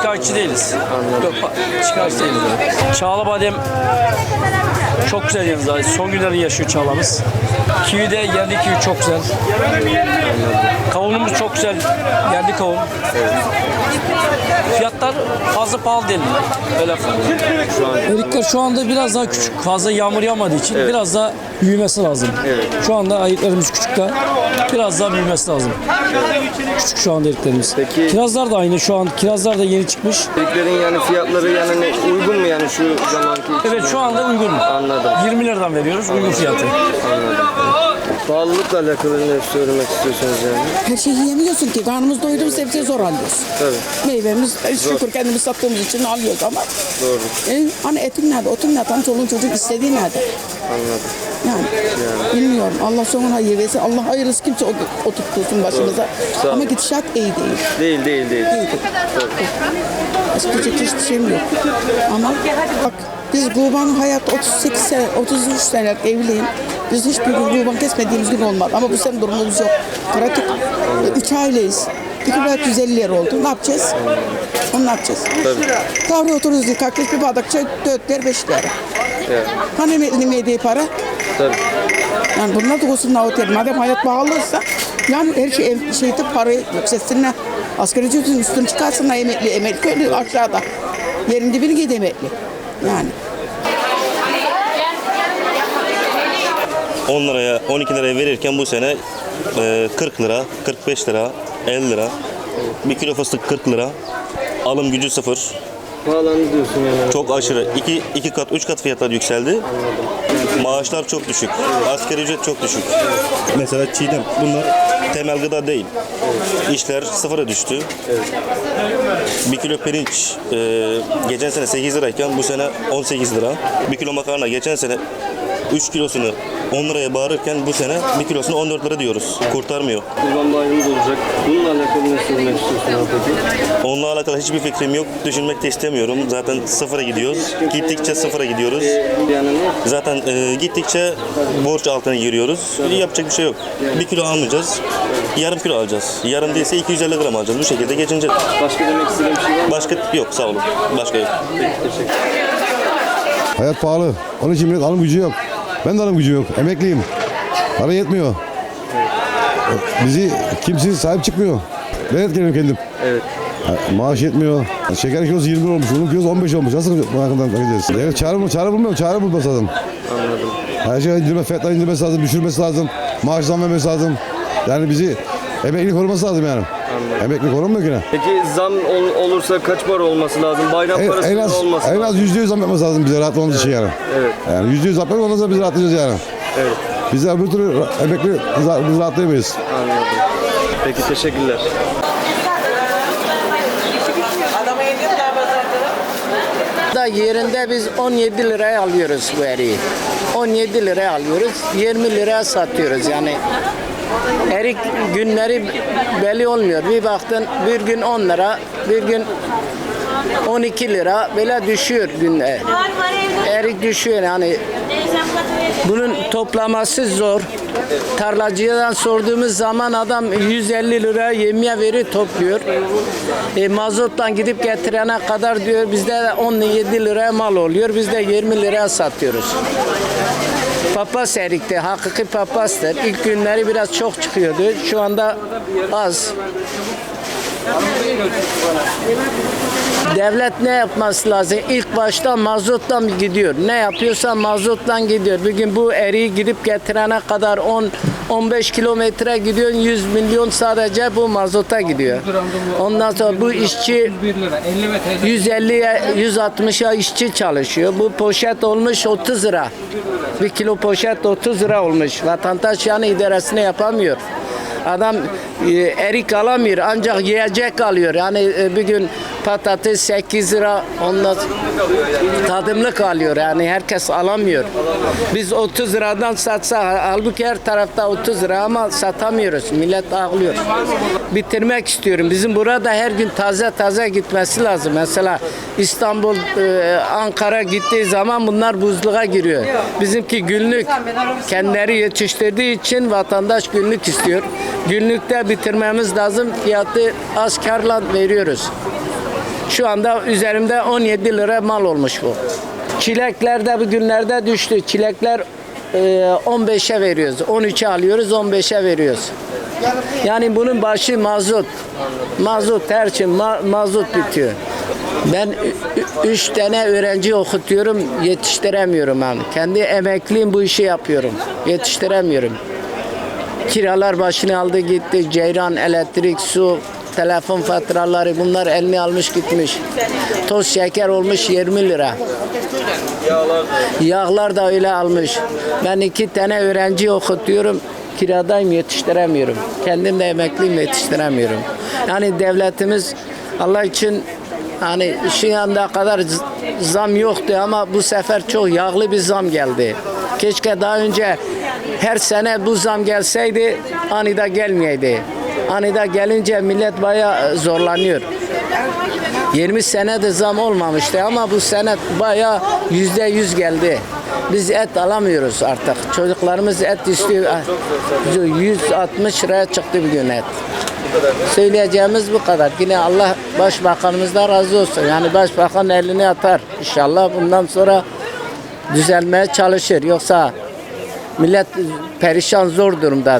şikayetçi değiliz. Yok, pa- şikayetçi değiliz. yani. Çağla badem çok güzel yalnız abi. Son günlerini yaşıyor Çağla'mız. Kivi de yerli kivi çok güzel. Kavunumuz çok güzel. Yerli kavun. Fiyatlar fazla pahalı değil. Öyle Erikler şu anda biraz daha küçük. Fazla yağmur yağmadığı için biraz daha büyümesi lazım. Şu anda ayıklarımız küçük daha. Biraz daha büyümesi lazım. Küçük şu anda eriklerimiz. Peki- Kirazlar da aynı şu an. Kirazlar da yeni çıkmış. Eriklerin yani fiyatları yani ne- uygun mu yani şu zamanki? Evet şu anda uygun. Anladım. 20 liradan veriyoruz uygun fiyatı. Pahalılıkla alakalı ne söylemek istiyorsunuz yani? Her şeyi yiyemiyorsun ki. Karnımız doydu mu sebze zor alıyoruz. Tabii. Meyvemiz e, şükür kendimiz sattığımız için alıyoruz ama. Doğru. E, hani etin nerede, otun nerede, hani çoluğun çocuk istediği nerede? Anladım. Yani, bilmiyorum. Allah sonuna hayır versin. Allah hayırlısı kimse o- oturttursun başımıza. Sağ ol. Ama gidişat iyi değil. Değil değil değil. İyi değil. Diyecek hiçbir şeyim yok. Ama bak biz Guban hayat 38 sene, 33 senelik evliyim. Biz hiçbir gün Guban kesmediğimiz gün olmadı. Ama bu sene durumumuz yok. Pratik. Üç aileyiz. Bir kilo et 150 lira oldu. Ne yapacağız? Onu ne yapacağız? Tabii. Tavri otururuz diye kalkmış bir bardak çay 4 lira 5 lira. Evet. Hani emeklinin yediği para? Tabii. Yani bunlar da olsun avutet. Madem hayat pahalıysa yani her şey ev- şeyde parayı yükselsinler. Asgari ücretin üstünü çıkarsınlar emekli. Emekli öyle aşağıda. Yerin dibini giydi emekli. Yani. 10 liraya 12 liraya verirken bu sene e, 40 lira, 45 lira, 50 lira. Bir kilo fıstık 40 lira. Alım gücü sıfır. Pahalandı diyorsun yani. Çok aşırı. 2 2 kat 3 kat fiyatlar yükseldi. Maaşlar çok düşük. Asgari ücret çok düşük. Mesela çiğdem bunlar temel gıda değil. İşler sıfıra düştü. Bir kilo pirinç e, geçen sene 8 lirayken bu sene 18 lira. Bir kilo makarna geçen sene 3 kilosunu 10 liraya bağırırken bu sene bir kilosunu 14 lira diyoruz. Kurtarmıyor. Kurban bayramı da olacak. Bununla alakalı ne söylemek istiyorsun peki? Onunla alakalı hiçbir fikrim yok. Düşünmek de istemiyorum. Zaten sıfıra gidiyoruz. Gittikçe sıfıra gidiyoruz. Yani ne? Zaten e, gittikçe borç altına giriyoruz. Yapacak bir şey yok. Bir kilo almayacağız. Yarım kilo alacağız. Yarım değilse 250 gram alacağız. Bu şekilde geçineceğiz. Başka demek istediğim bir şey var mı? Başka yok sağ olun. Başka yok. Hayat pahalı. Onun için millet alım gücü yok. Ben de alım gücü yok. Emekliyim. Para yetmiyor. Bizi kimse sahip çıkmıyor. Ben etkileniyorum kendim. Evet. Maaş yetmiyor. Şeker kilosu 20 lira olmuş. Bunun kilosu 15 olmuş. Nasıl bu hakkında bakacağız? Evet, çare, çare bulmuyorum. Çare bulması lazım. Anladım. Her şey indirme, fiyatları indirmesi lazım. Düşürmesi lazım. Maaş zam vermesi lazım. Yani bizi emekli koruması lazım yani. Emekli korunmuyor ki ne? Peki zam ol- olursa kaç para olması lazım? Bayram En, parası en az, olması en az lazım. yüzde yüz zam yapması lazım bize rahat olmamız için yani. Evet. Yani yüzde yüz zam ondan sonra biz rahatlayacağız yani. Evet. Biz de öbür türlü ra- emekli biz rahatlayamayız. Anladım. Peki teşekkürler. Da yerinde biz 17 liraya alıyoruz bu eriği. 17 liraya alıyoruz, 20 liraya satıyoruz yani. Erik günleri belli olmuyor. Bir baktın bir gün 10 lira, bir gün 12 lira böyle düşüyor günde. Erik düşüyor yani. Bunun toplaması zor. Tarlacıdan sorduğumuz zaman adam 150 lira yemye veri topluyor. E, mazottan gidip getirene kadar diyor bizde de 17 liraya mal oluyor. Biz de 20 liraya satıyoruz. Papaz erikti. Hakiki papazdır. İlk günleri biraz çok çıkıyordu. Şu anda az. Devlet ne yapması lazım? İlk başta mazottan gidiyor. Ne yapıyorsa mazottan gidiyor. Bugün bu eriği gidip getirene kadar 10 15 kilometre gidiyor. 100 milyon sadece bu mazota gidiyor. Ondan sonra bu işçi 150'ye 160'a işçi çalışıyor. Bu poşet olmuş 30 lira. Bir kilo poşet 30 lira olmuş. Vatandaş yani idaresini yapamıyor. Adam e, erik alamıyor ancak yiyecek alıyor. Yani e, bir gün patates 8 lira ondan tadımlık alıyor. Yani herkes alamıyor. Biz 30 liradan satsa halbuki her tarafta 30 lira ama satamıyoruz. Millet ağlıyor. Bitirmek istiyorum. Bizim burada her gün taze taze gitmesi lazım. Mesela İstanbul, e, Ankara gittiği zaman bunlar buzluğa giriyor. Bizimki günlük kendileri yetiştirdiği için vatandaş günlük istiyor. Günlükte bitirmemiz lazım. Fiyatı az karla veriyoruz. Şu anda üzerimde 17 lira mal olmuş bu. Çilekler de bugünlerde düştü. Çilekler e, 15'e veriyoruz. 13'e alıyoruz, 15'e veriyoruz. Yani bunun başı mazot. Mazot her şey ma- mazot bitiyor. Ben üç tane öğrenci okutuyorum, yetiştiremiyorum yani. Kendi emekliyim bu işi yapıyorum. Yetiştiremiyorum. Kiralar başını aldı gitti. Ceyran, elektrik, su, telefon faturaları bunlar elini almış gitmiş. Toz şeker olmuş 20 lira. Yağlar da öyle almış. Ben iki tane öğrenci okutuyorum. Kiradayım yetiştiremiyorum. Kendim de emekliyim yetiştiremiyorum. Yani devletimiz Allah için hani şu anda kadar zam yoktu ama bu sefer çok yağlı bir zam geldi. Keşke daha önce her sene bu zam gelseydi anida gelmeyeydi. Anida gelince millet bayağı zorlanıyor. 20 senede zam olmamıştı ama bu sene bayağı yüzde yüz geldi. Biz et alamıyoruz artık. Çocuklarımız et istiyor. 160 liraya çıktı bir gün et. Söyleyeceğimiz bu kadar. Yine Allah başbakanımızdan razı olsun. Yani başbakan elini atar. İnşallah bundan sonra düzelmeye çalışır. Yoksa millet perişan zor durumda.